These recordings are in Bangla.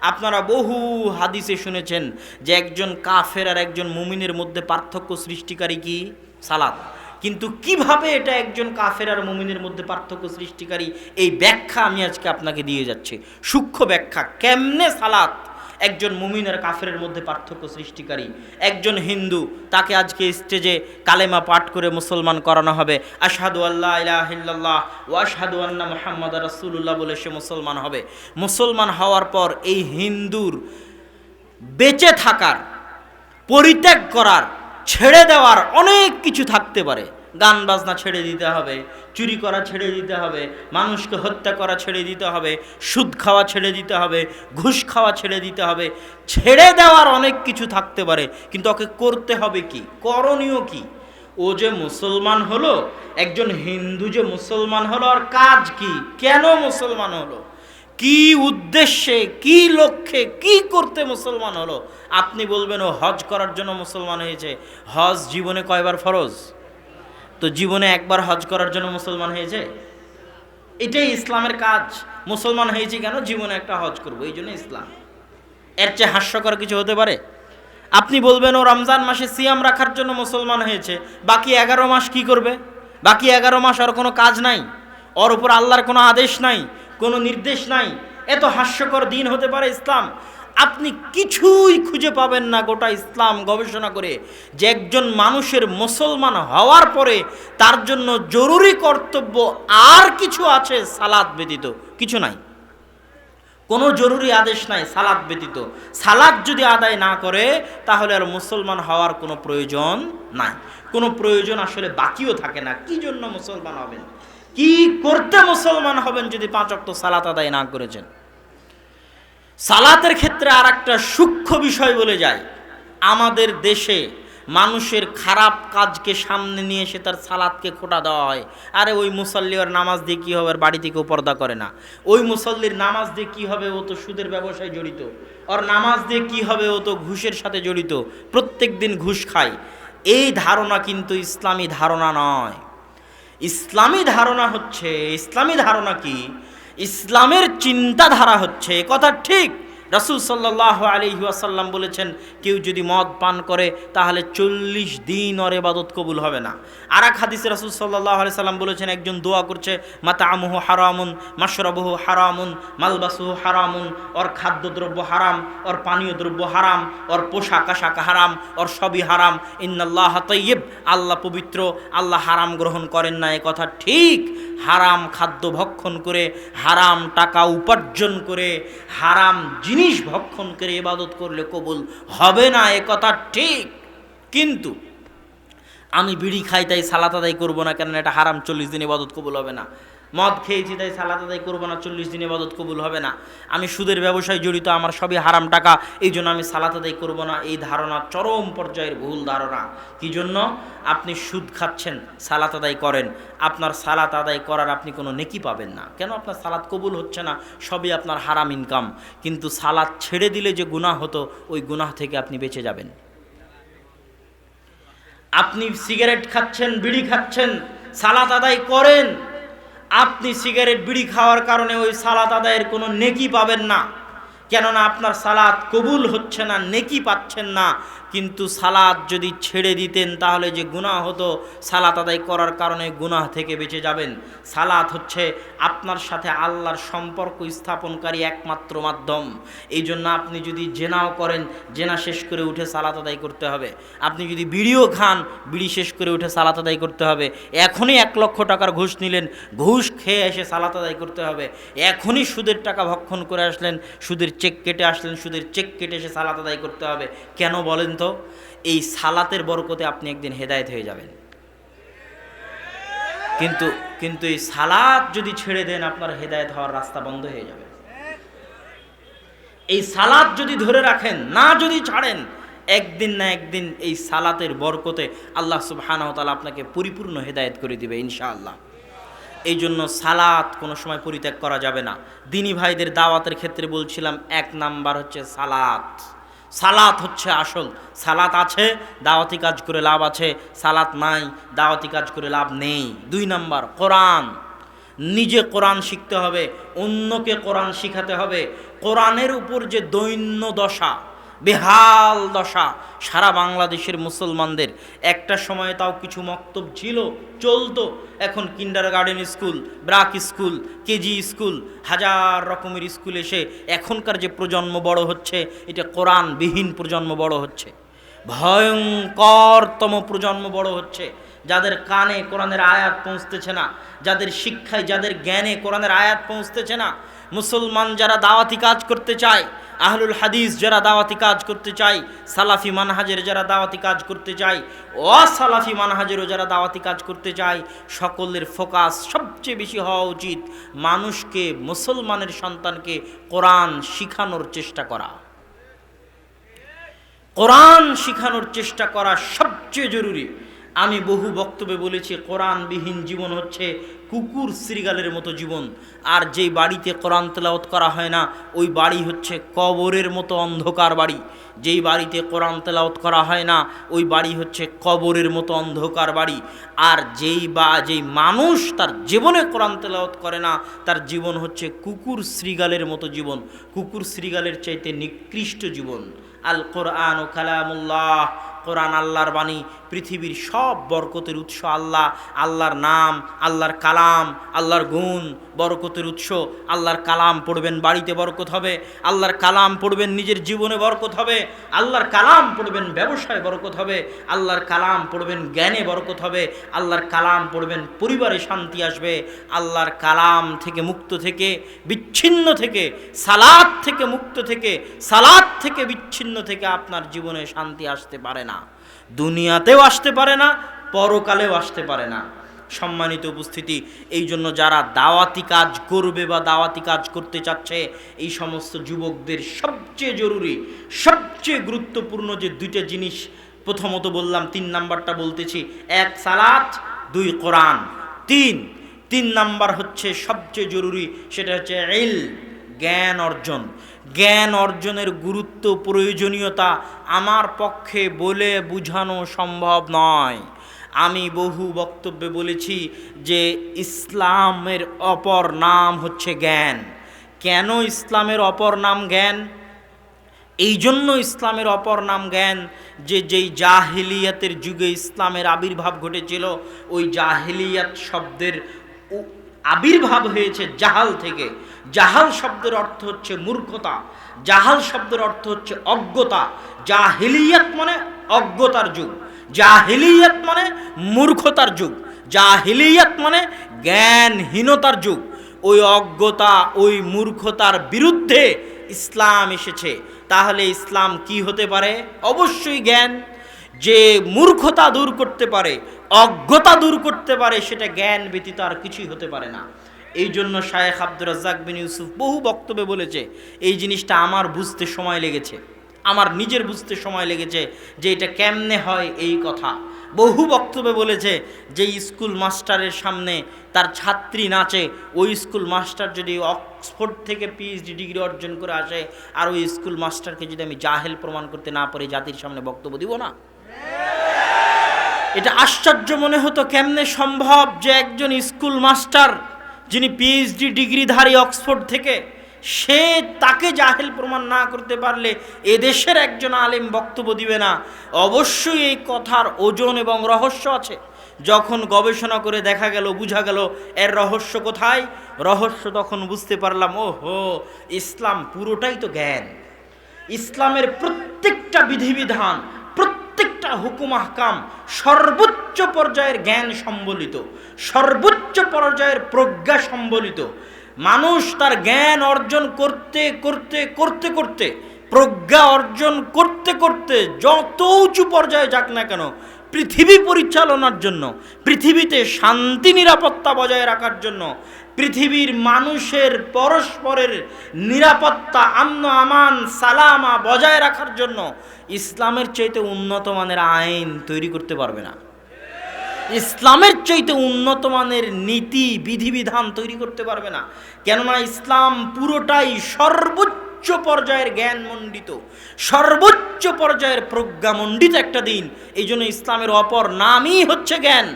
আপনারা বহু হাদিসে শুনেছেন যে একজন কাফের আর একজন মুমিনের মধ্যে পার্থক্য সৃষ্টিকারী কি? সালাদ কিন্তু কীভাবে এটা একজন কাফের আর মুমিনের মধ্যে পার্থক্য সৃষ্টিকারী? এই ব্যাখ্যা আমি আজকে আপনাকে দিয়ে যাচ্ছি। সূক্ষ্ম ব্যাখ্যা। কেমনে সালাত একজন মুমিন আর কাফেরের মধ্যে পার্থক্য সৃষ্টিকারী, একজন হিন্দু, তাকে আজকে স্টেজে কালেমা পাঠ করে মুসলমান করানো হবে। আশহাদু আল্লাহ ইলাহিল্লাহ ও আশহাদু আন্না মুহাম্মদ রাসূলুল্লাহ বলে সে মুসলমান হবে। মুসলমান হওয়ার পর এই হিন্দুর বেঁচে থাকার, পরিত্যাগ করার, ছেড়ে দেওয়ার অনেক কিছু থাকতে পারে। গান বাজনা ছেড়ে দিতে হবে, চুরি করা ছেড়ে দিতে হবে, মানুষকে হত্যা করা ছেড়ে দিতে হবে, সুদ খাওয়া ছেড়ে দিতে হবে, ঘুষ খাওয়া ছেড়ে দিতে হবে, ছেড়ে দেওয়ার অনেক কিছু থাকতে পারে, কিন্তু ওকে করতে হবে কি? করণীয় কি? ও যে মুসলমান হলো, একজন হিন্দু যে মুসলমান হলো, আর কাজ কি? কেন মুসলমান হলো? কি উদ্দেশ্যে, কি লক্ষ্যে, কি করতে মুসলমান হলো? আপনি বলবেন, ও হজ করার জন্য মুসলমান হয়েছে। হজ জীবনে কয়বার ফরজ? তো জীবনে একবার হজ করার জন্য মুসলমান হয়েছে? এটাই ইসলামের কাজ। মুসলমান হয়েছে কেন? জীবনে একটা হজ করব, এই জন্য ইসলাম। এর চেয়ে হাস্যকর কিছু হতে পারে? আপনি বলবেন, ও রমজান মাসে সিয়াম রাখার জন্য মুসলমান হয়েছে। বাকি এগারো মাস কি করবে? বাকি এগারো মাস ওর কোনো কাজ নাই। ওর উপর আল্লাহর কোনো আদেশ নাই, কোনো নির্দেশ নাই। এত হাস্যকর দিন হতে পারে ইসলাম। আপনি কিছুই খুঁজে পাবেন না গোটা ইসলাম গবেষণা করে যে একজন মানুষের মুসলমান হওয়ার পরে তার জন্য জরুরি কর্তব্য আর কিছু আছে সালাদ ব্যতীত, কিছু নাই। কোনো জরুরি আদেশ নাই সালাদ ব্যতীত। সালাদ যদি আদায় না করে, তাহলে আর মুসলমান হওয়ার কোনো প্রয়োজন নাই। কোনো প্রয়োজন আসলে বাকিও থাকে না। কি জন্য মুসলমান হবেন? কি করতে মুসলমান হবেন যদি পাঁচ অক্ট সালাত আদায় না করেছেন? সালাতের ক্ষেত্রে আর একটা সূক্ষ্ম বিষয় বলে যায়। আমাদের দেশে মানুষের খারাপ কাজকে সামনে নিয়ে এসে তার সালাদকে খোটা দেওয়া হয়। আরে ওই মুসল্লি ওর নামাজ দিয়ে কী হবে? বাড়ি থেকেও পর্দা করে না। ওই মুসল্লির নামাজ দিয়ে কী হবে? ও তো সুদের ব্যবসায় জড়িত। ওর নামাজ দিয়ে কী হবে? ও তো ঘুষের সাথে জড়িত। প্রত্যেক দিন ঘুষ খায়। এই ধারণা কিন্তু ইসলামী ধারণা নয়। ইসলামী ধারণা হচ্ছে, ইসলামী ধারণা কি? ইসলামের চিন্তাধারা হচ্ছে কথা ঠিক। রাসুল সাল্লাহ আলী ওয়াসাল্লাম বলেছেন, কেউ যদি মদ পান করে, তাহলে চল্লিশ দিন ওর এবাদত কবুল হবে না। আর এক হাদিসে রাসুল সাল্লাহ আলি সাল্লাম বলেছেন, একজন দোয়া করছে মাতা আমুহু হারামুন মাসরবহু হারামুন, মালবাসুহু হারামুন, ওর খাদ্যদ্রব্য হারাম, ওর পানীয় দ্রব্য হারাম, ওর পোশাক আশাক হারাম, ওর সবই হারাম। ইন্নাল্লাহ তৈব আল্লাহ পবিত্র, আল্লাহ হারাম গ্রহণ করেন না, এ কথা ঠিক। হারাম খাদ্য ভক্ষণ করে, হারাম টাকা উপার্জন করে, হারাম জিনিস ভক্ষণ করে ইবাদত করলে কবুল হবে না, এ কথা ঠিক। কিন্তু আমি বিড়ি খাই, তাই সালাত আদায় করব না কেন এটা হারাম, চল্লিশ দিন ইবাদত কবুল হবে না। মদ খেয়েছি, তাই সালাত আদায় করব না, চল্লিশ দিনে ইবাদত কবুল হবে না। আমি সুদের ব্যবসায় জড়িত, আমার সবই হারাম টাকা, এই জন্য আমি সালাত আদায় করব না। এই ধারণা চরম পর্যায়ের ভুল ধারণা। কি জন্য? আপনি সুদ খাচ্ছেন, সালাত আদায় করেন। আপনার সালাত আদায় করার আপনি কোনো নেকি পাবেন না। কেন? আপনার সালাত কবুল হচ্ছে না, সবই আপনার হারাম ইনকাম কিন্তু সালাত ছেড়ে দিলে যে গুনাহ হতো, ওই গুনাহ থেকে আপনি বেঁচে যাবেন। আপনি সিগারেট খাচ্ছেন, বিড়ি খাচ্ছেন, সালাত আদায় করেন আপনি সিগারেট বিড়ি খাওয়ার কারণে ওই সালাত আদায়ের কোনো নেকি পাবেন না। কেননা আপনার সালাত কবুল হচ্ছে না, নেকি পাচ্ছেন না। কিন্তু সালাদ যদি ছেড়ে দিতেন, তাহলে যে গুনাহ হতো, সালাত আদায় করার কারণে গুনাহ থেকে বেঁচে যাবেন। সালাত হচ্ছে আপনার সাথে আল্লাহর সম্পর্ক স্থাপনকারী একমাত্র মাধ্যম। এই জন্য আপনি যদি জেনাও করেন, জেনা শেষ করে উঠে সালাত আদায় করতে হবে। আপনি যদি বিড়িও খান, বিড়ি শেষ করে উঠে সালাত আদায় করতে হবে। এখনই এক লক্ষ টাকার ঘুষ নিলেন, ঘুষ খেয়ে এসে সালাত আদায় করতে হবে। এখনই সুদের টাকা ভক্ষণ করে আসলেন, সুদের চেক কেটে আসলেন, সুদের চেক কেটে এসে সালাত আদায় করতে হবে। কেন বলেন তো এই সালাতের বরকতে আপনি একদিন হেদায়েত হয়ে যাবেন। কিন্তু কিন্তু এই সালাত যদি ছেড়ে দেন আপনার হেদায়েত হওয়ার রাস্তা বন্ধ হয়ে যাবে। এই সালাত যদি ধরে রাখেন, না যদি ছাড়েন, একদিন না একদিন এই সালাতের বরকতে আল্লাহ সুবহানাহু তাআলা আপনাকে পরিপূর্ণ হেদায়েত করে দিবে ইনশাআল্লাহ। এই জন্য সালাত কোনো সময় পরিত্যাগ করা যাবে না। দিনী ভাইদের দাওয়াতের ক্ষেত্রে বলছিলাম, এক নাম্বার হচ্ছে সালাত। সালাত হচ্ছে আসল। সালাত আছে, দাওয়াতি কাজ করে লাভ আছে। সালাত নাই, দাওয়াতি কাজ করে লাভ নেই। দুই নাম্বার, কোরআন। নিজে কোরআন শিখতে হবে, অন্যকে কোরআন শিখাতে হবে। কোরআনের উপর যে দৈন্য দশা বেহাল দশা। সারা বাংলাদেশের মুসলমানদের। একটা সময় তাও কিছু মক্তব ছিল, চলতো। এখন kindergarten school BRAC school KG school হাজার রকমের স্কুল এসে এখনকার যে প্রজন্ম বড় হচ্ছে, এটা কোরআনবিহীন প্রজন্ম বড় হচ্ছে। ভয়ঙ্করতম প্রজন্ম বড় হচ্ছে। যাদের কানে কোরআনের আয়াত পৌঁছতেছে না, যাদের শিক্ষায়, যাদের জ্ঞানে কোরআনের আয়াত পৌঁছতেছে না মুসলমান যারা দাওয়াতি কাজ করতে চায়, আহলুল হাদিস যারা দাওয়াতি কাজ করতে চায়, সালাফি মানহাজের যারা দাওয়াতি কাজ করতে চায়, অসালাফি মানহাজেরও যারা দাওয়াতি কাজ করতে চায়, সকলের ফোকাস সবচেয়ে বেশি হওয়া উচিত মানুষকে, মুসলমানের সন্তানকে কোরআন শিখানোর চেষ্টা করা। কোরআন শিখানোর চেষ্টা করা সবচেয়ে জরুরি। আমি বহু বক্তব্যে বলেছি, কোরআনবিহীন জীবন হচ্ছে কুকুর শ্রীগালের মতো জীবন। আর যেই বাড়িতে কোরআন তেলাওত করা হয় না, ওই বাড়ি হচ্ছে কবরের মতো অন্ধকার বাড়ি। যেই বাড়িতে কোরআন তেলাওত করা হয় না, ওই বাড়ি হচ্ছে কবরের মতো অন্ধকার বাড়ি। আর যেই বা, যেই মানুষ তার জীবনে কোরআন তেলাওত করে না, তার জীবন হচ্ছে কুকুর শ্রীগালের মতো জীবন। কুকুর শ্রীগালের চাইতে নিকৃষ্ট জীবন। আল কোরআন ও কালামুল্লাহ, কোরআন আল্লাহর বাণী পৃথিবীর সব বরকতের উৎস আল্লাহ, আল্লাহর নাম, আল্লাহর কালাম, আল্লাহর গুণ বরকতের উৎস। আল্লাহর কালাম পড়বেন, বাড়িতে বরকত হবে। আল্লাহর কালাম পড়বেন, নিজের জীবনে বরকত হবে। আল্লাহর কালাম পড়বেন, ব্যবসায় বরকত হবে। আল্লাহর কালাম পড়বেন, জ্ঞানে বরকত হবে। আল্লাহর কালাম পড়বেন, পরিবারে শান্তি আসবে। আল্লাহর কালাম থেকে মুক্ত থেকে, বিচ্ছিন্ন থেকে সালাদ থেকে মুক্ত থেকে সালাদ থেকে বিচ্ছিন্ন থেকে আপনার জীবনে শান্তি আসতে পারে না। দুনিয়াতেও আসতে পারে না, পরকালেও আসতে পারে না। সম্মানিত উপস্থিতি, এই জন্য যারা দাওয়াতি কাজ করবে বা দাওয়াতি কাজ করতে চাচ্ছে, এই সমস্ত যুবকদের সবচেয়ে জরুরি, সবচেয়ে গুরুত্বপূর্ণ যে দুইটা জিনিস, প্রথমত বললাম, তিন নাম্বারটা বলতেছি। এক, সালাত, দুই, কোরআন। তিন তিন নাম্বার হচ্ছে সবচেয়ে জরুরি, সেটা হচ্ছে এল জ্ঞান অর্জন। জ্ঞান অর্জনের গুরুত্ব প্রয়োজনীয়তা আমার পক্ষে বলে বুঝানো সম্ভব নয়। আমি বহু বক্তব্যে বলেছি যে ইসলামের অপর নাম হচ্ছে জ্ঞান। কেন ইসলামের অপর নাম জ্ঞান? এই জন্য ইসলামের অপর নাম জ্ঞান যে যেই জাহিলিয়াতের যুগে ইসলামের আবির্ভাব ঘটেছিল, ওই জাহিলিয়াত শব্দের আবির্ভাব হয়েছে জাহাল থেকে। জাহাল শব্দের অর্থ হচ্ছে মূর্খতা। জাহাল শব্দের অর্থ হচ্ছে অজ্ঞতা। জাহিলিয়াত মানে অজ্ঞতার যুগ। জাহিলিয়াত মানে মূর্খতার যুগ। জাহিলিয়াত মানে জ্ঞানহীনতার যুগ। ওই অজ্ঞতা, ওই মূর্খতার বিরুদ্ধে ইসলাম এসেছে। তাহলে ইসলাম কি হতে পারে? অবশ্যই জ্ঞান। যে মূর্খতা দূর করতে পারে, অজ্ঞতা দূর করতে পারে, সেটা জ্ঞান ব্যতীত আর কিছুই হতে পারে না। এই জন্য শায়েখ আব্দুর রাজ্জাক বিন ইউসুফ বহু বক্তব্যে বলেছে, এই জিনিসটা আমার বুঝতে সময় লেগেছে, আমার নিজের বুঝতে সময় লেগেছে যে এটা কেমনে হয় এই কথা। বহু বক্তব্যে বলেছে যে স্কুল মাস্টারের সামনে তার ছাত্রী নাচে, ওই স্কুল মাস্টার যদি অক্সফোর্ড থেকে পিএইচডি ডিগ্রি অর্জন করে আসে, আর ওই স্কুল মাস্টারকে যদি আমি জাহেল প্রমাণ করতে না পারি, জাতির সামনে বক্তব্য দিব না। এটা আশ্চর্য মনে হতো কেমনে সম্ভব যে একজন স্কুল মাস্টার, যিনি পিএইচডি ডিগ্রিধারী অক্সফোর্ড থেকে, সে তাকে জাহেল প্রমাণ না করতে পারলে এদেশের একজন আলেম বক্তব্য দিবে না। অবশ্যই এই কথার ওজন এবং রহস্য আছে। যখন গবেষণা করে দেখা গেল, বোঝা গেল এর রহস্য কোথায়? রহস্য তখন বুঝতে পারলাম ও হো ইসলাম পুরোটাই তো জ্ঞান। ইসলামের প্রত্যেকটা বিধিবিধান প্রত্যেকটা হুকুম আহকাম সর্বোচ্চ পর্যায়ের জ্ঞান সম্বলিত, সর্বোচ্চ পর্যায়ের প্রজ্ঞা সম্বলিত। মানুষ তার জ্ঞান অর্জন করতে করতে করতে করতে, প্রজ্ঞা অর্জন করতে করতে যত উঁচু পর্যায়ে যাক না কেন, পৃথিবী পরিচালনার জন্য, পৃথিবীতে শান্তি, নিরাপত্তা বজায় রাখার জন্য পৃথিবীর মানুষের পরস্পরের নিরাপত্তা, আমন, আমান, সালামা বজায় রাখার জন্য ইসলামের চাইতে উন্নত মানের আইন তৈরি করতে পারবে না। ইসলামের চাইতে উন্নত মানের নীতি, বিধিবিধান তৈরি করতে পারবে না। কেননা ইসলাম পুরোটাই সর্বোচ্চ পর্যায়ের জ্ঞান মণ্ডিত, সর্বোচ্চ পর্যায়ের প্রজ্ঞামণ্ডিত একটা দিন। এই জন্য ইসলামের অপর নামই হচ্ছে জ্ঞান।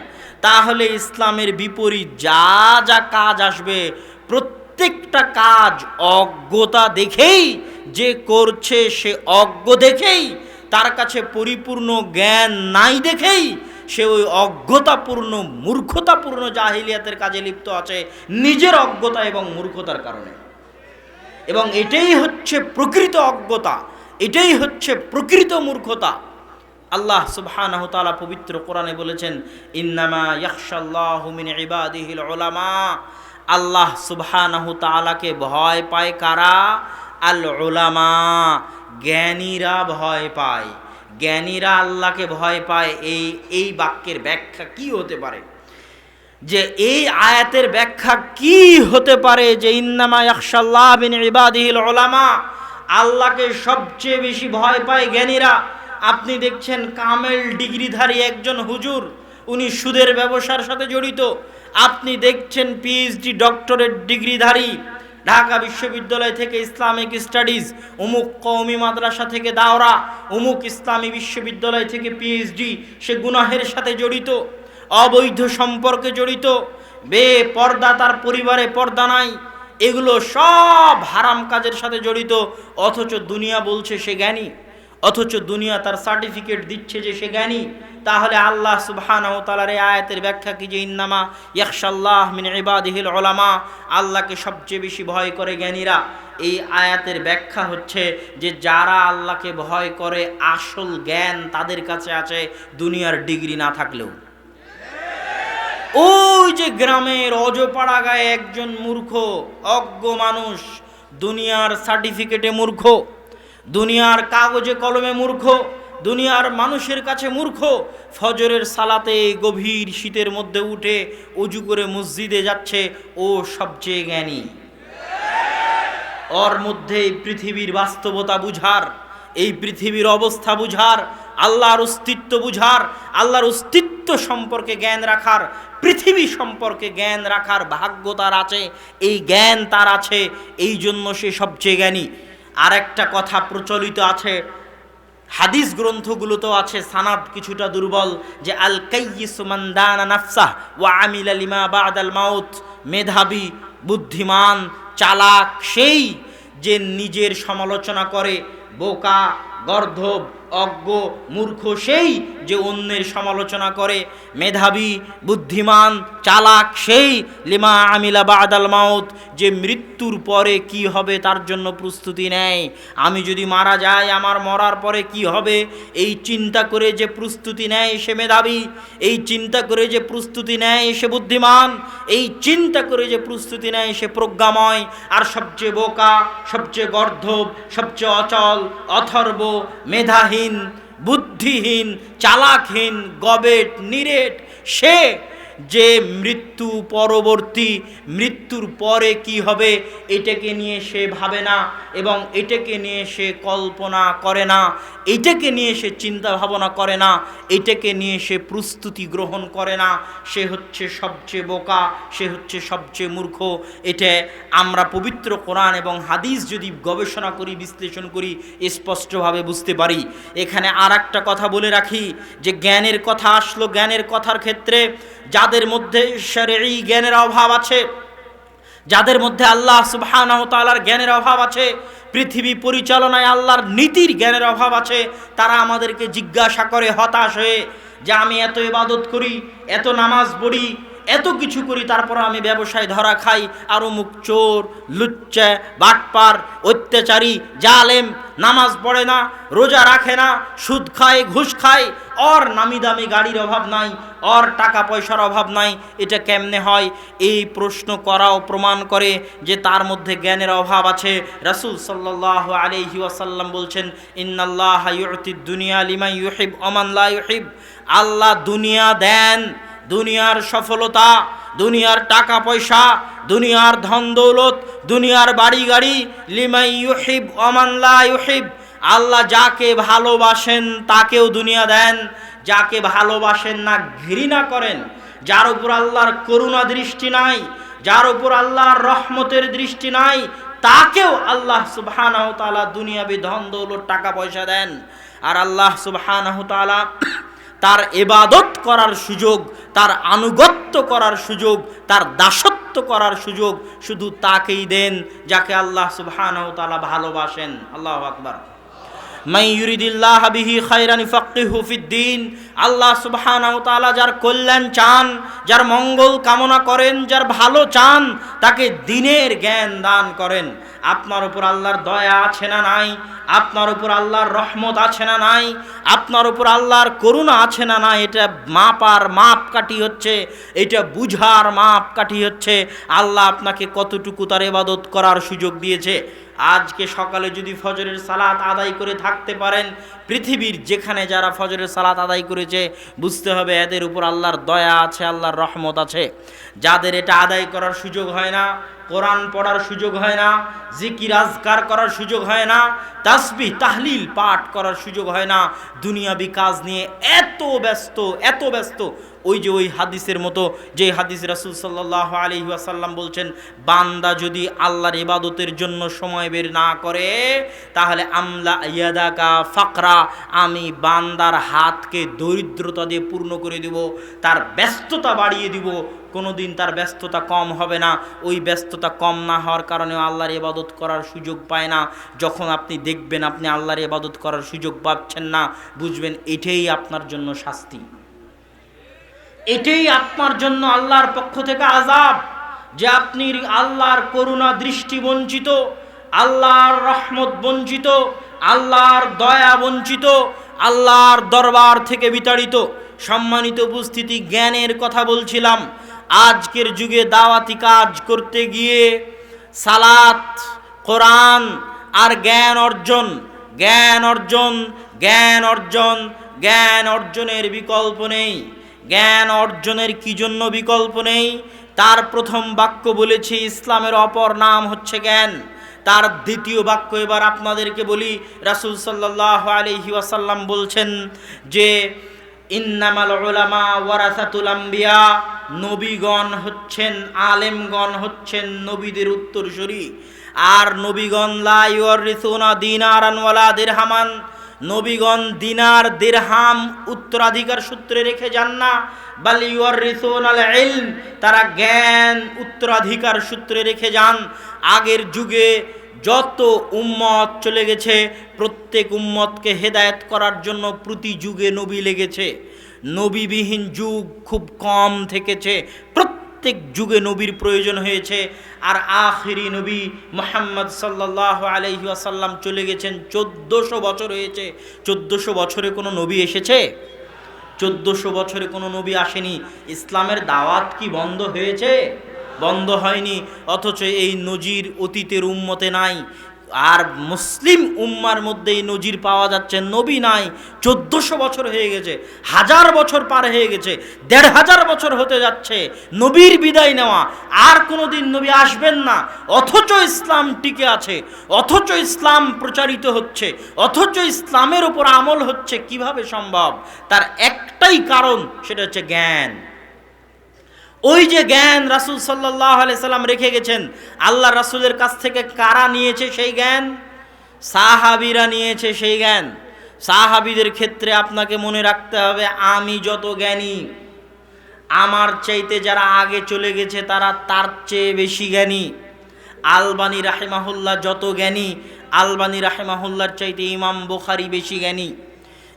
তাহলে ইসলামের বিপরীত যা যা কাজ আসবে, প্রত্যেকটা কাজ অজ্ঞতা দেখেই, যে করছে সে অজ্ঞ দেখেই, তার কাছে পরিপূর্ণ জ্ঞান নাই দেখেই, সে ওই অজ্ঞতাপূর্ণ, মূর্খতাপূর্ণ জাহিলিয়াতের কাজে লিপ্ত আছে, নিজের অজ্ঞতা এবং মূর্খতার কারণে। এবং এটাই হচ্ছে প্রকৃত অজ্ঞতা, এটাই হচ্ছে প্রকৃত মূর্খতা। আল্লাহ সুবহানাহ তাআলা পবিত্র কোরআনে বলেছেন, ইন্নামা ইয়াখশাল্লাহু মিন ইবাদিহিল উলামা। আল্লাহ সুবহানাহু তাআলাকে ভয় পায় কারা? আল উলামা, জ্ঞানীরা ভয় পায়। জ্ঞানীরা আল্লাহকে ভয় পায়। এই এই বাক্যের ব্যাখ্যা কি হতে পারে? যে এই আয়াতের ব্যাখ্যা কি হতে পারে? যে ইন্নামা ইয়াখশাল্লাহ বিন ইবাদিহিল উলামা, আল্লাহকে সবচেয়ে বেশি ভয় পায় জ্ঞানীরা। আপনি দেখছেন কামেল ডিগ্রিধারী একজন হুজুর, উনি সুদের ব্যবসার সাথে জড়িত। আপনি দেখছেন পিএইচডি ডক্টরেট ডিগ্রিধারী, ঢাকা বিশ্ববিদ্যালয় থেকে ইসলামিক স্টাডিজ, অমুক কওমি মাদ্রাসা থেকে দাওরা, অমুক ইসলামী বিশ্ববিদ্যালয় থেকে পিএইচডি সে গুনাহের সাথে জড়িত, অবৈধ সম্পর্কে জড়িত বে পর্দা তার পরিবারে পর্দা নাই, এগুলো সব হারাম কাজের সাথে জড়িত, অথচ দুনিয়া বলছে সে জ্ঞানী। অথচ দুনিয়া তার সার্টিফিকেট দিচ্ছে যে সে জ্ঞানী। তাহলে আল্লাহ সুবহানাহু তাআলার এই আয়াতের ব্যাখ্যা কি যে ইন্নামা ইয়াখশাল্লাহ মিন ইবাদিহিল উলামা, আল্লাহকে সবচেয়ে বেশি ভয় করে জ্ঞানীরা। এই আয়াতের ব্যাখ্যা হচ্ছে যে যারা আল্লাহকে ভয় করে, আসল জ্ঞান তাদের কাছে আছে দুনিয়ার ডিগ্রি না থাকলেও। ওই যে গ্রামের অজপাড়া গায়ে একজন মূর্খ, অজ্ঞ মানুষ, দুনিয়ার সার্টিফিকেটে মূর্খ। দুনিয়ার কাগজে কলমে মূর্খ, দুনিয়ার মানুষের কাছে মূর্খ, ফজরের সালাতে গভীর শীতের মধ্যে উঠে উজু করে মসজিদে যাচ্ছে ও সবচেয়ে জ্ঞানী। ওর মধ্যে এই পৃথিবীর বাস্তবতা বুঝার, এই পৃথিবীর অবস্থা বুঝার, আল্লাহর অস্তিত্ব বুঝার, আল্লাহর অস্তিত্ব সম্পর্কে জ্ঞান রাখার, পৃথিবী সম্পর্কে জ্ঞান রাখার ভাগ্য তার আছে, এই জ্ঞান তার আছে, এই জন্য সে সবচেয়ে জ্ঞানী। আর একটা কথা প্রচলিত আছে, হাদিস গ্রন্থগুলোতেও আছে, সানাদ কিছুটা দুর্বল, যে আল কাইয়িসুমান্দানা নাফসাহ ওয়া আমিল লিমা বাদাল মাউত, মেধাবী, বুদ্ধিমান, চালাক সেই যে নিজের সমালোচনা করে, বোকা, গর্ধব অজ্ঞ, মূর্খ সেই যে অন্যের সমালোচনা করে। মেধাবী, বুদ্ধিমান, চালাক সেই। লিমা আমিলা বাদাল মাউত, যে মৃত্যুর পরে কি হবে তার জন্য প্রস্তুতি নেয়। আমি যদি মারা যাই, আমার মরার পরে কি হবে? এই চিন্তা করে যে প্রস্তুতি নেয় সে মেধাবী, এই চিন্তা করে যে প্রস্তুতি নেয় সে বুদ্ধিমান, এই চিন্তা করে যে প্রস্তুতি নেয় সে প্রজ্ঞাময়। আর সবচেয়ে বোকা, সবচেয়ে গর্ধব, সবচেয়ে অচল, অথর্ব মেধাহীন বুদ্ধিহীন চালাকহীন গবেট নিরেট। সে যে মৃত্যু পরবর্তী, মৃত্যুর পরে কি হবে, এটাকে নিয়ে সে ভাবে না এবং এটাকে নিয়ে সে কল্পনা করে না, এটাকে নিয়ে সে চিন্তা ভাবনা করে না, এটাকে নিয়ে সে প্রস্তুতি গ্রহণ করে না, সে হচ্ছে সবচেয়ে বোকা, সে হচ্ছে সবচেয়ে মূর্খ। এটা আমরা পবিত্র কোরআন এবং হাদিস যদি গবেষণা করি, বিশ্লেষণ করি, স্পষ্টভাবে বুঝতে পারি। এখানে আর একটা কথা বলে রাখি যে জ্ঞানের কথা আসলো, জ্ঞানের কথার ক্ষেত্রে যাদের মধ্যে এই জ্ঞানের অভাব আছে, যাদের মধ্যে আল্লাহ সুবহানাহু তাআলার জ্ঞানের অভাব আছে, পৃথিবী পরিচালনায় আল্লাহর নীতির জ্ঞানের অভাব আছে, তারা আমাদেরকে জিজ্ঞাসা করে হতাশ হয়ে, যে আমি এত ইবাদত করি, এত নামাজ পড়ি এত কিছু করি, তারপর আমি ব্যবসায় ধরা খাই। আর অমুক চোর, লুচ্চা, বাটপার, অত্যাচারী, জালেম, নামাজ পড়ে না, রোজা রাখে না, সুদ খায়, ঘুষ খায়। অর নামি দামি গাড়ির অভাব নাই, অর টাকা পয়সার অভাব নাই। এটা কেমনে হয়? এই প্রশ্ন করাও প্রমাণ করে যে তার মধ্যে জ্ঞানের অভাব আছে। রাসূল সাল্লাল্লাহু আলাইহি ওয়াসাল্লাম বলছেন, ইন্নাল্লাহ দুনিয়া লিমান ইউহিব ওমান লা ইউহিব। আল্লাহ দুনিয়া দেন দুনিয়ার সফলতা, দুনিয়ার টাকা পয়সা, দুনিয়ার ধন দৌলত, দুনিয়ার বাড়ি গাড়ি, লিমাই ইউহিব অমানলা ইউহিব। আল্লাহ যাকে ভালোবাসেন, তাকেও দুনিয়া দেন। যাকে ভালোবাসেন না, ঘৃণা করেন। যার উপর আল্লাহর করুণা দৃষ্টি নাই, যার উপর আল্লাহর রহমতের দৃষ্টি নাই, তাকেও আল্লাহ সুবহানাহু তাআলা দুনিয়াবি ধন দৌলত, টাকা পয়সা দেন। আর আল্লাহ সুবহানাহু তাআলা তার এবাদত করার সুযোগ, তার আনুগত্য করার সুযোগ, তার দাসত্ব করার সুযোগ শুধু তাকেই দেন যাকে আল্লাহ সুবহানাহু তাআলা ভালোবাসেন। আল্লাহু আকবার। মাই ইউরিদিল্লাহ বিহি খায়রান ফাক্কিহু ফিদ্দিন আল্লাহ সুবহানাহু তাআলা যার কল্যাণ চান, যার মঙ্গল কামনা করেন, যার ভালো চান, তাকে দিনের জ্ঞান দান করেন। আপনার উপর আল্লাহর দয়া আছে না নাই? আপনার উপর আল্লাহর রহমত আছে না নাই? আপনার উপর আল্লাহর করুণা আছে না নাই? এটা মাপার মাপ কাঠি হচ্ছে, এটা বুঝার মাপ কাঠি হচ্ছে। আল্লাহ আপনাকে কতটুকু তার ইবাদত করার সুযোগ দিয়েছে? আজকে সকালে যদি ফজরের সালাত আদায় করে থাকতে পারেন পৃথিবীর যেখানে যারা ফজরের সালাত আদায় করেছে, বুঝতে হবে এদের উপর আল্লাহর দয়া আছে, আল্লাহর রহমত আছে। যাদের এটা আদায় করার সুযোগ হয় না, কোরআন পড়ার সুযোগ হয় না, জিকির, আজকার করার সুযোগ হয় না তাসবি তাহলিল পাঠ করার সুযোগ হয় না, দুনিয়াবি কাজ নিয়ে এত ব্যস্ত এত ব্যস্ত। ওই যে ওই হাদিসের মতো, যে হাদিস রাসুল সাল্লাহ আলী আসাল্লাম বলছেন, বান্দা যদি আল্লাহর ইবাদতের জন্য সময় বের না করে, তাহলে আমলা ইয়াদাকা ফাকরা। আমি বান্দার হাতকে দরিদ্রতা দিয়ে পূর্ণ করে দিব, তার ব্যস্ততা বাড়িয়ে দিব। কোনোদিন তার ব্যস্ততা কম হবে না। ওই ব্যস্ততা কম না হওয়ার কারণে আল্লাহর ইবাদত করার সুযোগ পায় না। যখন আপনি দেখবেন আপনি আল্লাহর ইবাদত করার সুযোগ পাচ্ছেন না, বুঝবেন এটাই আপনার জন্য শাস্তি। এটাই আপনার জন্য আল্লাহর পক্ষ থেকে আজাব যে আপনি আল্লাহর করুণা দৃষ্টি বঞ্চিত, আল্লাহর রহমত বঞ্চিত আল্লাহর দয়া বঞ্চিত, আল্লাহর দরবার থেকে বিতাড়িত। সম্মানিত উপস্থিতি, জ্ঞানের কথা বলছিলাম। আজকের যুগে দাওয়াতি কাজ করতে গিয়ে সালাত, কোরআন আর জ্ঞান অর্জন জ্ঞান অর্জন জ্ঞান অর্জন, জ্ঞান অর্জনের বিকল্প নেই। জ্ঞান অর্জনের কি জন্য বিকল্প নেই? তার প্রথম বাক্য বলেছি, ইসলামের অপর নাম হচ্ছে জ্ঞান। তার দ্বিতীয় বাক্য এবার আপনাদেরকে বলি, রাসুল সাল্লাহ আলহি ওয়াসাল্লাম বলছেন যে, ইন্নামাল ওলামা নবীগণ হচ্ছেন, আলেমগণ হচ্ছেন নবীদের উত্তরসূরি। আর নবীগণ, লা ইউরিসুনা দিনারান ওয়ালা দিরহামান নবীগণ দিনার দিরহাম উত্তরাধিকার সূত্রে রেখে যান না। তারা জ্ঞান উত্তরাধিকার সূত্রে রেখে যান। আগের যুগে যত উম্মত চলে গেছে, প্রত্যেক উম্মতকে হেদায়েত করার জন্য প্রতি যুগে নবী লেগেছে। নবীবিহীন যুগ খুব কম থেকেছে। প্রত্যেক যুগে নবীর প্রয়োজন হয়েছে। আর আখেরি নবী মোহাম্মদ সাল্লাহ আলহি আসাল্লাম চলে গেছেন চোদ্দোশো বছর হয়েছে। চোদ্দোশো বছরে কোনো নবী এসেছে? চোদ্দোশো বছরে কোনো নবী আসেনি। ইসলামের দাওয়াত কি বন্ধ হয়েছে? বন্ধ হয়নি। অথচ এই নজির অতীতের উন্মতে নাই। আর মুসলিম উম্মার মধ্যে এই নজির পাওয়া যাচ্ছে, নবী নাই, চোদ্দোশো বছর হয়ে গেছে, হাজার বছর পার হয়ে গেছে, দেড় হাজার বছর হতে যাচ্ছে, নবীর বিদায় নেওয়া, আর কোনো দিন নবী আসবেন না, অথচ ইসলাম টিকে আছে, অথচ ইসলাম প্রচারিত হচ্ছে, অথচ ইসলামের উপর আমল হচ্ছে, কীভাবে সম্ভব? তার একটাই কারণ, সেটা হচ্ছে জ্ঞান। ওই যে জ্ঞান রাসুল সাল্লাহ সাল্লাম রেখে গেছেন, আল্লাহ রাসুলের কাছ থেকে কারা নিয়েছে সেই জ্ঞান? সাহাবিরা নিয়েছে সেই জ্ঞান। সাহাবিদের ক্ষেত্রে আপনাকে মনে রাখতে হবে, আমি যত জ্ঞানী, আমার চাইতে যারা আগে চলে গেছে তারা তার চেয়ে বেশি জ্ঞানী। আলবানী রাহেমাহুল্লাহ যত জ্ঞানী, আলবানী রাহেমাহুল্লার চাইতে ইমাম বোখারি বেশি জ্ঞানী।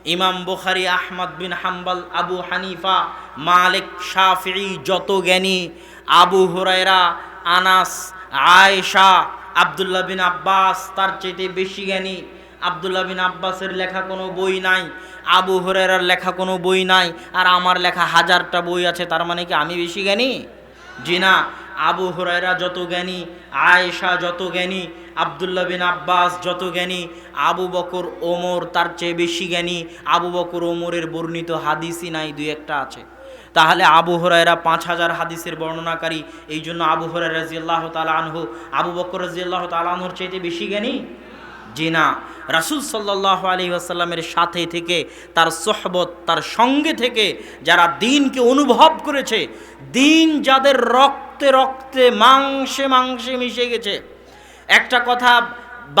ইমাম বুখারি, আহমদ বিন হাম্বাল, আবু হানিফা, মালিক শাফি যত জ্ঞানী, আবু হুরায়রা, আনাস, আয়েশা, আবদুল্লাহ বিন আব্বাস তার চাইতে বেশি জ্ঞানী। আবদুল্লাহ বিন আব্বাসের লেখা কোনো বই নাই, আবু হরেরার লেখা কোনো বই নাই, আর আমার লেখা হাজারটা বই আছে, তার মানে কি আমি বেশি জ্ঞানী? জি না। আবু হরাইরা যত জ্ঞানী, আয়েশা যত জ্ঞানী, আবদুল্লাহ বিন আব্বাস যত জ্ঞানী, আবু বকর, ওমর তার চেয়ে বেশি জ্ঞানী, আবু বকর, ওমরের বর্ণিত হাদিসই নাই, দুই একটা আছে। তাহলে আবু হরাইরা পাঁচ হাজার হাদিসের বর্ণনাকারী, এই জন্য আবু হরাই রাজিয়াল্লাহ তালা আনহু, আবু বকর রাজিয়াল্লাহ তালা আনহুর চাইতে বেশি জ্ঞানী? জি না। রাসুল সাল্লাহ আলী আসাল্লামের সাথে থেকে, তার সোহবত, তার সঙ্গে থেকে যারা দিনকে অনুভব করেছে, দিন যাদের রক্তে রক্তে রক্তে, মাংসে মাংসে মিশে গেছে। একটা কথা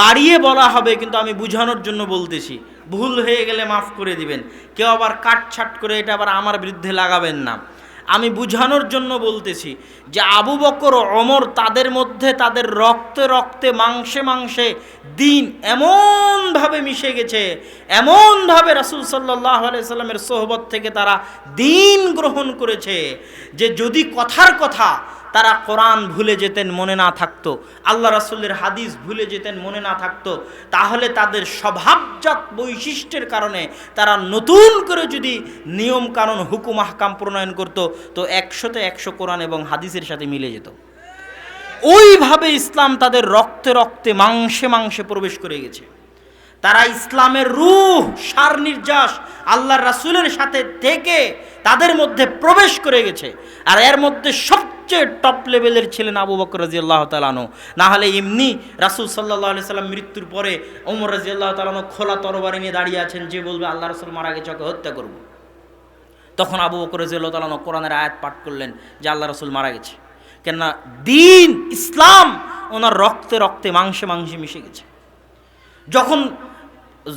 বাড়িয়ে বলা হবে, কিন্তু আমি বুঝানোর জন্য বলতেছি। ভুল হয়ে গেলে মাফ করে দিবেন। কেউ আবার কাটছাট করে এটা আবার আমার বিরুদ্ধে লাগাবেন না। আমি বুঝানোর জন্য বলতেছি যে আবু বকর অমর তাদের মধ্যে তাদের রক্তে রক্তে, মাংসে মাংসে দিন এমনভাবে মিশে গেছে, এমনভাবে রাসুল সাল্লাহ সাল্লামের সোহবত থেকে তারা দিন গ্রহণ করেছে যে যদি কথার কথা তারা কোরআন ভুলে যেতেন, মনে না থাকতো। আল্লাহ রাসুলের হাদিস ভুলে যেতেন, মনে না থাকতো। তাহলে তাদের স্বভাবজাত বৈশিষ্ট্যের কারণে তারা নতুন করে যদি নিয়ম কানুন হুকুম, আহকাম প্রণয়ন করত, তো একশোতে একশো কোরআন এবং হাদিসের সাথে মিলে যেত। ওইভাবে ইসলাম তাদের রক্তে রক্তে মাংসে মাংসে প্রবেশ করে গেছে। তারা ইসলামের রুহ, সার নির্যাস আল্লাহর রাসুলের সাথে থেকে তাদের মধ্যে প্রবেশ করে গেছে। আর এর মধ্যে সবচেয়ে টপ লেভেলের ছিলেন আবু বকর রাজি আল্লাহ তালানো না হলে এমনি রাসুল সাল্লাহ সাল্লাম মৃত্যুর পরে ওমর রাজি আল্লাহ তালানো খোলা তরবারি নিয়ে দাঁড়িয়ে আছেন, যে বলবে, আল্লাহ রসুল মারা গেছে, ওকে হত্যা করব। তখন আবু বকর রাজি আল্লাহ তালানো কোরআনের আয়াত পাঠ করলেন যে, আল্লাহ রসুল মারা গেছে। কেননা দিন ইসলাম ওনার রক্তে রক্তে মাংসে মাংসে মিশে গেছে। যখন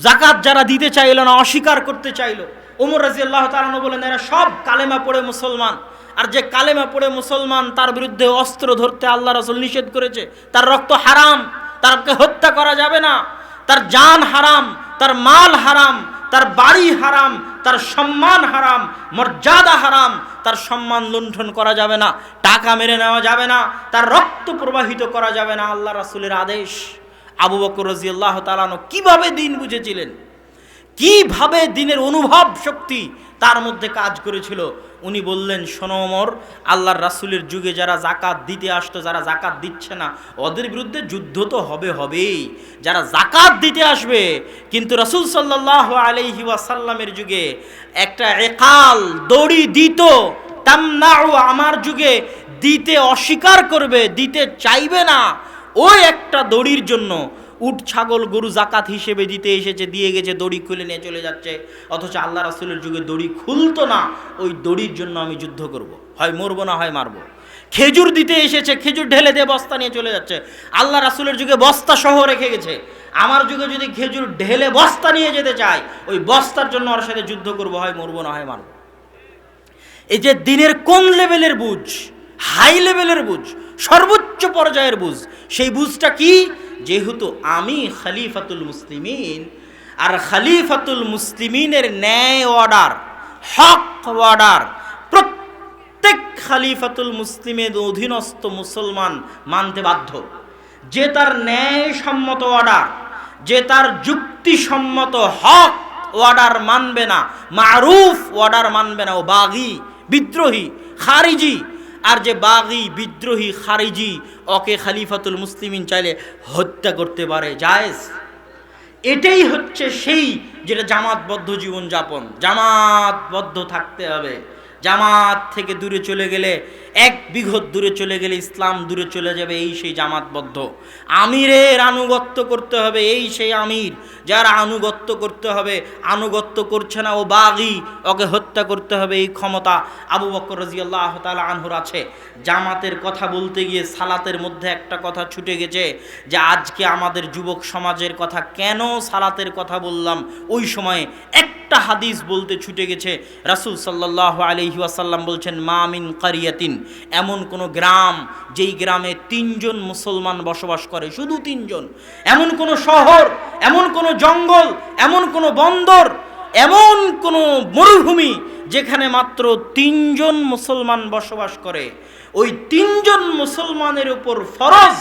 জাকাত যারা দিতে চাইল না, অস্বীকার করতে চাইল। ওমর রাজি আল্লাহ তালানো বলেন, এরা সব কালেমা পড়ে মুসলমান। আর যে কালেমা পড়ে মুসলমান, তার বিরুদ্ধে অস্ত্র ধরতে আল্লাহ রসুল নিষেধ করেছে। তার রক্ত হারাম, তারকে হত্যা করা যাবে না। তার জান হারাম, তার মাল হারাম, তার বাড়ি হারাম, তার সম্মান হারাম, মর্যাদা হারাম, তার সম্মান লুণ্ঠন করা যাবে না। টাকা মেরে নেওয়া যাবে না। তার রক্ত প্রবাহিত করা যাবে না আল্লাহ রাসুলের আদেশ। আবু বকর রাজি আল্লাহ তালানো কীভাবে দিন বুঝেছিলেন? কীভাবে দিনের অনুভব শক্তি তার মধ্যে কাজ করেছিল? উনি বললেন সোনমর আল্লাহর রাসুলের যুগে যারা জাকাত দিতে আসতো, যারা জাকাত দিচ্ছে না, ওদের বিরুদ্ধে যুদ্ধ তো হবে, হবেই। যারা জাকাত দিতে আসবে, কিন্তু রাসুল সাল্লাহ আলহি ওয়াসাল্লামের যুগে একটা একাল দড়ি দিত, তামনাউ আমার যুগে দিতে অস্বীকার করবে, দিতে চাইবে না। ওই একটা দড়ির জন্য উট, ছাগল, গরু জাকাত হিসেবে দিতে এসেছে, দিয়ে গেছে, দড়ি খুলে নিয়ে চলে যাচ্ছে। অথচ আল্লাহ রাসুলের যুগে দড়ি খুলতো না, ওই দড়ির জন্য আমি যুদ্ধ করব। হয় মরবো না হয় মারবো। খেজুর দিতে এসেছে, খেজুর ঢেলে দিয়ে বস্তা নিয়ে চলে যাচ্ছে। আল্লাহ রাসুলের যুগে বস্তা সহ রেখে গেছে। আমার যুগে যদি খেজুর ঢেলে বস্তা নিয়ে যেতে চায় ওই বস্তার জন্য ওর সাথে যুদ্ধ করব, হয় মরবো না, হয় মারবো। এই যে দিনের কোন লেভেলের বুঝ? হাই লেভেলের বুঝ, সর্বোচ্চ পর্যায়ের বুঝ, সেই বুঝটা কি? যেহেতু আমি খালিফাতুল মুসলিমিন, আর খালিফাতুল মুসলিমিনের ন্যায় অর্ডার, হক অর্ডার, প্রত্যেক খালিফাতুল মুসলিমের অধীনস্থ মুসলমান মানতে বাধ্য। যে তার ন্যায়সম্মত অর্ডার, যে তার যুক্তিসম্মত হক অর্ডার মানবে না, মারুফ অর্ডার মানবে না, ও বাগি, বিদ্রোহী, খারিজি আর যে বাগি, বিদ্রোহী, খারিজি, ওকে খালিফাতুল মুসলিমিন চাইলে হত্যা করতে পারে, জায়েজ? এটাই হচ্ছে সেই যেটা জামাতবদ্ধ জীবনযাপন। জামাতবদ্ধ থাকতে হবে। জামাত থেকে দূরে চলে গেলে, এক বিঘত দূরে চলে গেলে ইসলাম দূরে চলে যাবে, এই সেই জামাতবদ্ধ। আমিরের আনুগত্য করতে হবে, এই সেই আমির। যার আনুগত্য করতে হবে, আনুগত্য করছে না, ও বাগি। ওকে হত্যা করতে হবে, এই ক্ষমতা আবু বকর রাজিয়াল্লাহ তালা আনহুর আছে। জামাতের কথা বলতে গিয়ে সালাতের মধ্যে একটা কথা ছুটে গেছে যে, আজকে আমাদের যুবক সমাজের কথা কেন সালাতের কথা বললাম? ওই সময়ে একটা হাদিস বলতে ছুটে গেছে, রাসুল সাল্লাহ আলহি বলছেন মামিন কারিয়াতিন। এমন কোনো গ্রাম যেই গ্রামে তিনজন মুসলমান বসবাস করে, শুধু তিনজন। এমন কোনো শহর, এমন কোনো জঙ্গল, এমন কোনো বন্দর, এমন কোনো মরুভূমি যেখানে মাত্র তিনজন মুসলমান বসবাস করে। ওই তিনজন মুসলমানের উপর ফরজ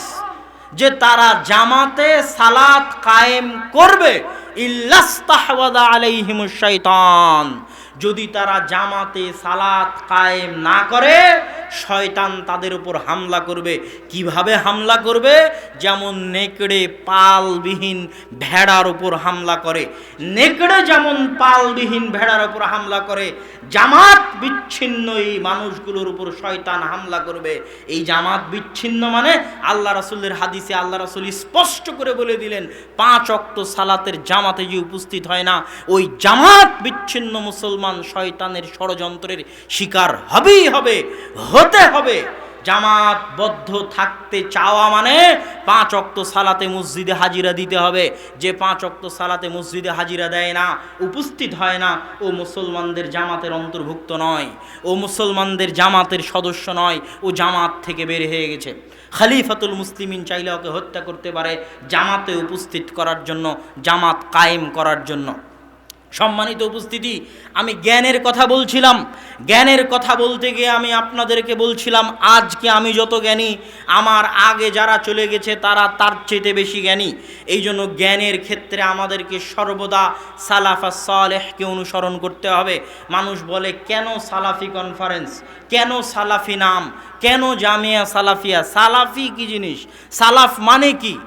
যে তারা জামাতে সালাত কায়েম করবে। ইল্লাস্তাহওয়াদা আলাইহিমুশ শাইতান। যদি তারা জামাতে সালাত কায়েম না করে শয়তান তাদের উপর হামলা করবে। কীভাবে হামলা করবে? যেমন নেকড়ে পালবিহীন ভেড়ার উপর হামলা করে। নেকড়ে যেমন পালবিহীন ভেড়ার উপর হামলা করে, জামাত বিচ্ছিন্ন এই মানুষগুলোর উপর শয়তান হামলা করবে। এই জামাত বিচ্ছিন্ন মানে আল্লাহ রাসুলের হাদিসে আল্লাহ রাসুল স্পষ্ট করে বলে দিলেন, পাঁচ অক্ত সালাতের জামাতে যে উপস্থিত হয় না। ওই জামাত বিচ্ছিন্ন মুসলমান শয়তানের ষড়যন্ত্রের শিকার হবেই হবে। হতে হবে। জামাতবদ্ধ থাকতে চাওয়া মানে পাঁচ অক্ত সালাতে মসজিদে হাজিরা দিতে হবে। যে পাঁচ অক্ত সালাতে মসজিদে হাজিরা দেয় না, উপস্থিত হয় না, ও মুসলমানদের জামাতের অন্তর্ভুক্ত নয়। ও মুসলমানদের জামাতের সদস্য নয়, ও জামাত থেকে বের হয়ে গেছে। খালিফাতুল মুসলিমিন চাইলে ওকে হত্যা করতে পারে জামাতে উপস্থিত করার জন্য, জামাত কায়েম করার জন্য। সম্মানিত উপস্থিতি, আমি জ্ঞানের কথা বলছিলাম। জ্ঞানের কথা বলতে গিয়ে আমি আপনাদেরকে বলছিলাম, আজকে আমি যত জ্ঞানী, আমার আগে যারা চলে গেছে তারা তার চেয়ে বেশি জ্ঞানী। এই জন্য জ্ঞানের ক্ষেত্রে আমাদেরকে সর্বদা সালাফা সালেহকে অনুসরণ করতে হবে। মানুষ বলে, কেন সালাফি কনফারেন্স কেন সালাফি নাম? কেন জামিয়া সালাফিয়া? সালাফি কি জিনিস? সালাফ মানে কি?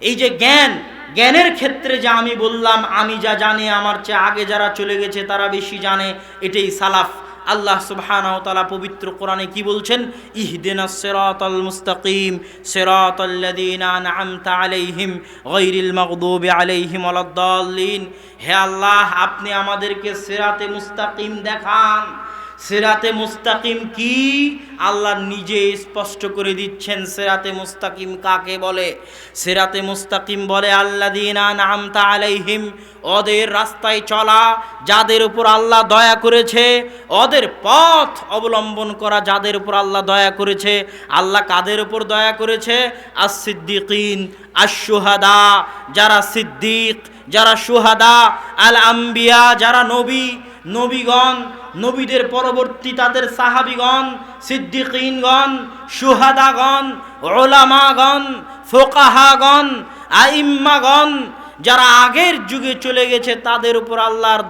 এই যে জ্ঞান জ্ঞানের ক্ষেত্রে যা আমি বললাম, আমি যা জানি, আমার চেয়ে আগে যারা চলে গেছে তারা বেশি জানে, এটাই সালাফ। আল্লাহ সুবহানাহু তাআলা পবিত্র কোরআনে কি বলছেন? ইহদিনাস সিরাতাল মুস্তাকিম সিরাতাল্লাযীনা আন'আমতা আলাইহিম গায়রিল মাগদুবি আলাইহিম ওয়ালাদ-দাল্লিন হে আল্লাহ, আপনি আমাদেরকে সিরাতে মুস্তাকিম দেখান। সেরাতে মুস্তাকিম কি? আল্লাহ নিজে স্পষ্ট করে দিচ্ছেন, সেরাতে মুস্তাকিম কাকে বলে? সেরাতে মুস্তাকিম বলে আল্লাদিনা নামতা আলাইহিম, ওদের রাস্তায় চলা, যাদের উপর আল্লাহ দয়া করেছে, ওদের পথ অবলম্বন করা যাদের উপর আল্লাহ দয়া করেছে, আল্লাহ কাদের উপর দয়া করেছে? আস সিদ্দিকিন আশুহাদা যারা সিদ্দিক, যারা সুহাদা আল আম্বিয়া যারা নবী, নবীগণ নবীদের পরবর্তী তাদের সাহাবিগণ সিদ্দিকইনগণ সুহাদাগণ ওলামাগণ ফোকাহাগণ, আইম্মাগণ, যারা আগের যুগে চলে গেছে তাদের উপর আল্লাহর